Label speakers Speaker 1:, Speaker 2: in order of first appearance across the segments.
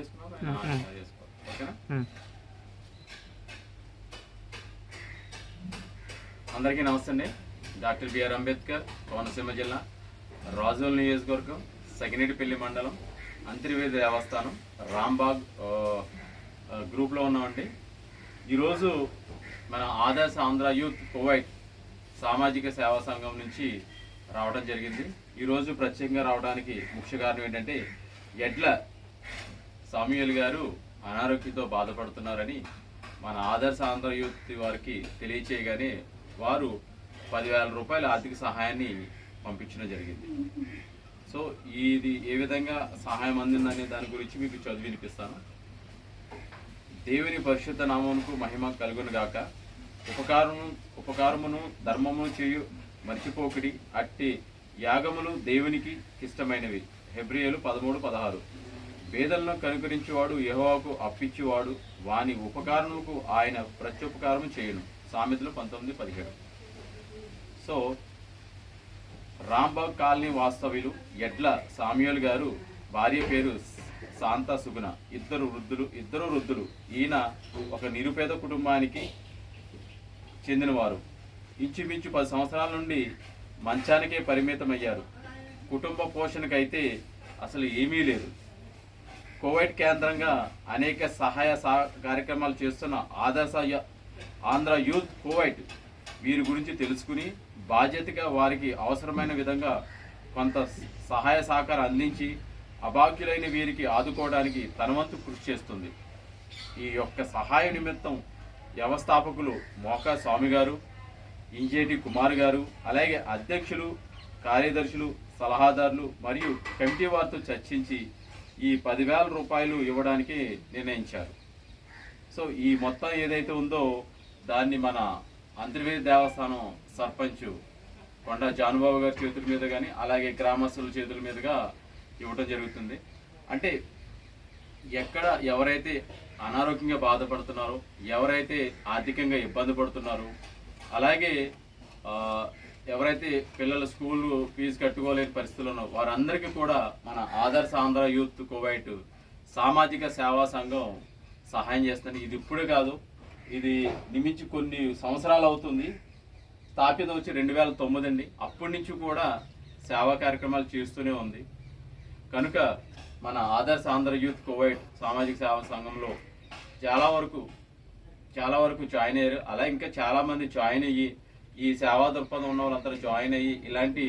Speaker 1: చేసుకున్నావు ఓకేనా. అందరికీ నమస్తే అండి. డాక్టర్ బిఆర్ అంబేద్కర్ కోనసీమ జిల్లా రాజోల్ నియోజకవర్గం సగినేటిపల్లి మండలం అంతర్వేది దేవస్థానం రాంబాగ్ గ్రూప్లో ఉన్నామండి. ఈరోజు మన ఆదర్శ ఆంధ్ర యూత్ కువైట్ సామాజిక సేవా సంఘం నుంచి రావడం జరిగింది. ఈరోజు ప్రత్యేకంగా రావడానికి ముఖ్య కారణం ఏంటంటే ఎడ్ల సామ్యుయల్ గారు అనారోగ్యంతో బాధపడుతున్నారని మన ఆదర్శ ఆంధ్ర యూత్ వారికి తెలియచేయగానే వారు పదివేల రూపాయల ఆర్థిక సహాయాన్ని పంపించడం జరిగింది. సో ఇది ఏ విధంగా సహాయం అందిందనే దాని గురించి మీకు చదివి వినిపిస్తాను. దేవుని పరిశుద్ధ నామమునకు మహిమ కలుగును గాక. ఉపకారము ఉపకారమును ధర్మమును చేయు మర్చిపోకుడి. అట్టి యాగములు దేవునికి ఇష్టమైనవి. హెబ్రియలు పదమూడు పదహారు. పేదలను కనుకరించేవాడు యహోవాకు అప్పించేవాడు వాని ఉపకారముకు ఆయన ప్రత్యుపకారం చేయను. సామెతలు పంతొమ్మిది పదిహేడు. సో రాంబాగ్ కాలనీ వాస్తవ్యులు ఎడ్ల సామ్యుల్ గారు భార్య పేరు శాంత సుగుణ. ఇద్దరు వృద్ధులు ఇద్దరు వృద్ధులు. ఈయన ఒక నిరుపేద కుటుంబానికి చెందినవారు. ఇంచుమించు పది సంవత్సరాల నుండి మంచానికే పరిమితమయ్యారు. కుటుంబ పోషణకైతే అసలు ఏమీ లేదు. కోవిడ్ కేంద్రంగా అనేక సహాయ సహ కార్యక్రమాలు చేస్తున్న ఆదర్శ ఆంధ్ర యూత్ కోవైట్ వీరి గురించి తెలుసుకుని బాధ్యతగా వారికి అవసరమైన విధంగా కొంత సహాయ సహకారం అందించి అభాగ్యులైన వీరికి ఆదుకోవడానికి తనవంతు కృషి చేస్తుంది. ఈ యొక్క సహాయ నిమిత్తం వ్యవస్థాపకులు మోకా స్వామి గారు ఇంజేటి కుమార్ గారు అలాగే అధ్యక్షులు కార్యదర్శులు సలహాదారులు మరియు కమిటీ వారితో చర్చించి ఈ పదివేల రూపాయలు ఇవ్వడానికి నిర్ణయించారు. సో ఈ మొత్తం ఏదైతే ఉందో దాన్ని మన అంతర్వేది దేవస్థానం సర్పంచ్ కొండ జానుబాబు గారి చేతుల మీద కానీ అలాగే గ్రామస్తుల చేతుల మీదుగా ఇవ్వటం జరుగుతుంది. అంటే ఎక్కడ ఎవరైతే అనారోగ్యంగా బాధపడుతున్నారో ఎవరైతే ఆర్థికంగా ఇబ్బంది పడుతున్నారో అలాగే ఎవరైతే పిల్లల స్కూల్ ఫీజు కట్టుకోలేని పరిస్థితులు ఉన్నారో వారందరికీ కూడా మన ఆదర్శ ఆంధ్ర యూత్ కోవైట్ సామాజిక సేవా సంఘం సహాయం చేస్తుంది ఇది ఇప్పుడే కాదు ఇది నిమించి కొన్ని సంవత్సరాలు అవుతుంది. స్థాపితం వచ్చి రెండు వేల తొమ్మిది అండి. అప్పటి నుంచి కూడా సేవా కార్యక్రమాలు చేస్తూనే ఉంది. కనుక మన ఆదర్శ ఆంధ్ర యూత్ కోవైట్ సామాజిక సేవా సంఘంలో చాలా వరకు చాలా వరకు జాయిన్ అయ్యారు. అలా ఇంకా చాలామంది జాయిన్ అయ్యి ఈ సేవా దృక్పథం ఉన్న వాళ్ళందరూ జాయిన్ అయ్యి ఇలాంటి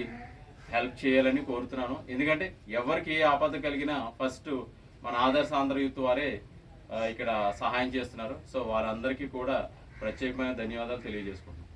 Speaker 1: హెల్ప్ చేయాలని కోరుతున్నాను. ఎందుకంటే ఎవరికి ఏ ఆపద కలిగినా ఫస్ట్ మన ఆదర్శ ఆంధ్ర యూత్ వారే ఇక్కడ సహాయం చేస్తున్నారు. సో వారందరికీ కూడా ప్రత్యేకమైన ధన్యవాదాలు తెలియజేసుకుంటున్నాను.